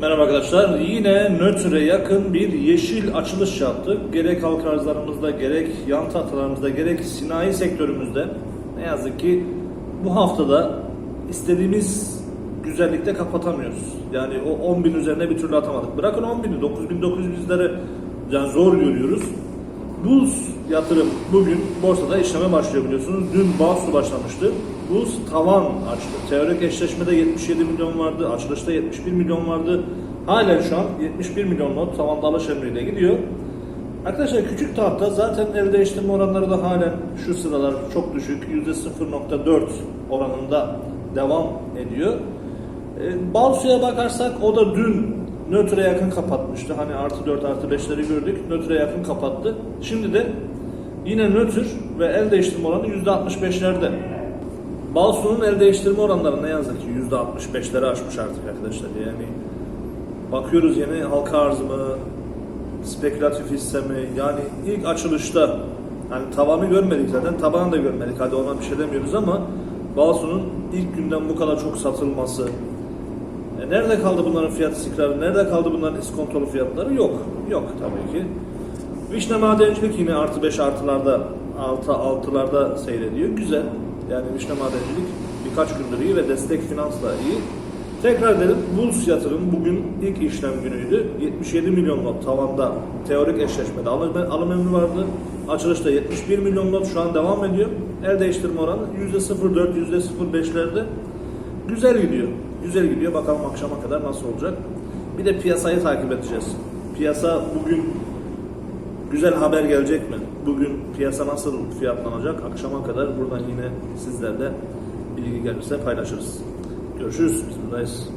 Merhaba arkadaşlar. Yine nötre yakın bir yeşil açılış yaptık. Gerek halk arzlarımızda, gerek yan tahtalarımızda, gerek sinayi sektörümüzde ne yazık ki bu haftada istediğimiz güzellikte kapatamıyoruz. Yani o 10 bin üzerine bir türlü atamadık. Bırakın 10 bini, 9900'leri yani zor görüyoruz. Buz yatırım bugün borsada işleme başlıyor biliyorsunuz. Dün Bağsu başlamıştı. Buz tavan açtı. Teorik eşleşmede 77 milyon vardı. Açılışta 71 milyon vardı. Halen şu an 71 milyon not tavanda alış emriyle gidiyor. Arkadaşlar küçük tahta zaten el değiştirme oranları da halen şu sıralar çok düşük. %0.4 oranında devam ediyor. E, Balsu'ya bakarsak o da dün nötre yakın kapatmıştı. Hani artı 4 artı 5'leri gördük. Nötre yakın kapattı. Şimdi de yine nötr ve el değiştirme oranı %65'lerde. Balsu'nun el değiştirme oranları ne yazık ki %65'leri aşmış artık arkadaşlar. Yani bakıyoruz yeni halka arz mı, spekülatif hisse mi? Yani ilk açılışta hani tavanı görmedik zaten, tabanı da görmedik. Hadi ona bir şey demiyoruz ama Balsu'nun ilk günden bu kadar çok satılması, e, nerede kaldı bunların fiyat istikrarı? Nerede kaldı bunların iskontolu fiyatları? Yok. Yok tabii ki. Vişne madencilik yine artı 5 artılarda, artı altılarda seyrediyor. Güzel. Yani vişne madencilik birkaç gündür iyi ve destek finansla iyi. Tekrar edelim. Bulls yatırım bugün ilk işlem günüydü. 77 milyon not tavanda teorik eşleşmede alım, alım emri vardı. Açılışta 71 milyon not şu an devam ediyor. El değiştirme oranı %0.4, %0.5'lerde. Güzel gidiyor. Güzel gidiyor. Bakalım akşama kadar nasıl olacak. Bir de piyasayı takip edeceğiz. Piyasa bugün güzel haber gelecek mi? Bugün piyasa nasıl fiyatlanacak? Akşama kadar buradan yine sizlerle bilgi gelirse paylaşırız. Görüşürüz. Biz buradayız.